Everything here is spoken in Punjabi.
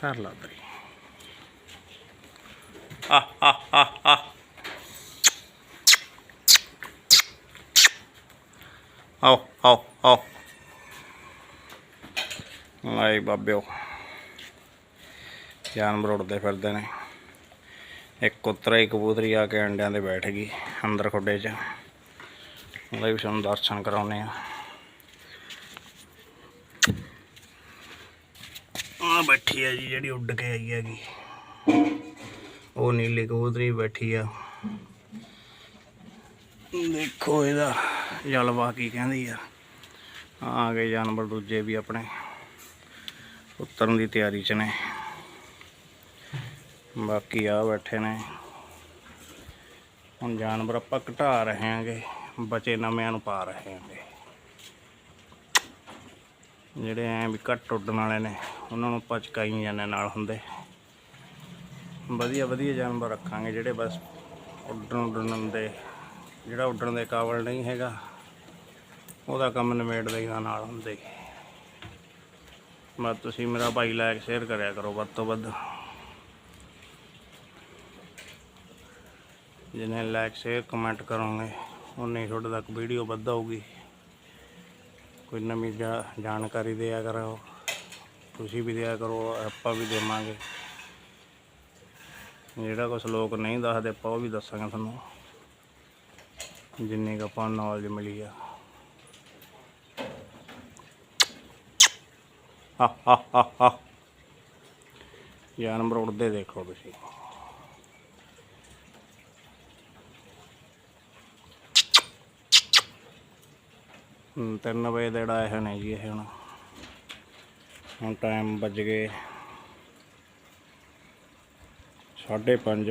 ਕਰ ਲਾ ਤਰੀ ਆ ਆ ਆ ਆ ਆਓ ਆਓ ਆਓ। ਆਈ ਬਾਬਿਓ। ਜਾਨਵਰ ਉੱਡਦੇ ਫਿਰਦੇ ਨੇ। ਇੱਕ ਕੁੱਤਰਾ, ਇੱਕ ਕਬੂਤਰੀ ਆ ਕੇ ਅੰਡਿਆਂ ਦੇ ਬੈਠ ਗਈ ਅੰਦਰ ਖੁੱਡੇ 'ਚ। ਉਹਦੇ ਵੀ ਸਾਨੂੰ ਦਰਸ਼ਨ ਕਰਾਉਨੇ ਆ ਆ ਬੈਠੀ ਆ ਜੀ, ਜਿਹੜੀ ਉੱਡ ਕੇ ਆਈ ਹੈਗੀ। ਉਹ ਨੀਲੀ ਕਬੂਤਰੀ ਬੈਠੀ ਆ। ਦੇਖੋ ਇਹਦਾ ਜਲਵਾ ਕੀ ਕਹਿੰਦੀ ਆ। ਆ ਗਏ ਜਾਨਵਰ ਦੂਜੇ ਵੀ ਆਪਣੇ। ਉਤਰਨ ਦੀ ਤਿਆਰੀ 'ਚ ਨੇ। ਬਾਕੀ ਆ ਬੈਠੇ ਨੇ। ਹੁਣ ਜਾਨਵਰ ਆਪਾਂ ਘਟਾ ਰਹੇ ਹਾਂਗੇ, ਬਚੇ ਨਵਿਆਂ ਨੂੰ ਪਾ ਰਹੇ ਆਂਗੇ ਜਿਹੜੇ ਐ ਵੀ ਘੱਟ ਉੱਡਣ ਵਾਲੇ ਨੇ। ਉਹਨਾਂ ਨੂੰ ਆਪਾਂ ਚਕਾਈ ਜਾਂਦੇ ਨਾਲ ਹੁੰਦੇ। ਵਧੀਆ ਵਧੀਆ ਜਾਨਵਰ ਰੱਖਾਂਗੇ ਜਿਹੜੇ ਬਸ ਉੱਡਣ ਉੱਡਣ ਦੇ ਜਿਹੜਾ ਉੱਡਣ ਦੇ ਕਾਬਲ ਨਹੀਂ ਹੈਗਾ, ਉਹਦਾ ਕੰਮ ਨਿਬੇੜ ਦੇਗਾ ਨਾਲ ਹੁੰਦੇ। ਬਸ ਤੁਸੀਂ ਮੇਰਾ ਭਾਈ ਲਾਇਕ ਸ਼ੇਅਰ ਕਰਿਆ ਕਰੋ ਵੱਧ ਤੋਂ ਵੱਧ। ਜਿੰਨੇ ਲਾਇਕ ਸ਼ੇਅਰ ਕਮੈਂਟ ਕਰੋਗੇ ਉਨੇ ਹੀ ਤੁਹਾਡੇ ਤੱਕ ਵੀਡੀਓ ਵੱਧ ਆਊਗੀ। ਕੋਈ ਨਵੀਂ ਜਾ- ਜਾਣਕਾਰੀ ਦਿਆ ਕਰੋ। ਤੁਸੀਂ ਵੀ ਦਿਆ ਕਰੋ, ਆਪਾਂ ਵੀ ਦੇਵਾਂਗੇ। ਜਿਹੜਾ ਕੁਛ ਲੋਕ ਨਹੀਂ ਦੱਸਦੇ, ਆਪਾਂ ਉਹ ਵੀ ਦੱਸਾਂਗੇ ਤੁਹਾਨੂੰ। ਜਿੰਨੀ ਕੁ ਆਪਾਂ ਨੌਲੇਜ ਮਿਲੀ ਆ। ਹਾ ਹਾ ਹਾ ਹਾ। ਜਾਨਵਰ ਉੱਡਦੇ ਦੇਖੋ ਤੁਸੀਂ। ਤਿੰਨ ਵਜੇ ਦੇ ਉਡਾਏ ਹੋਏ ਨੇ ਜੀ, ਇਹ ਹੁਣ। ਹੁਣ ਟਾਈਮ ਵੱਜ ਗਏ ਸਾਢੇ ਪੰਜ।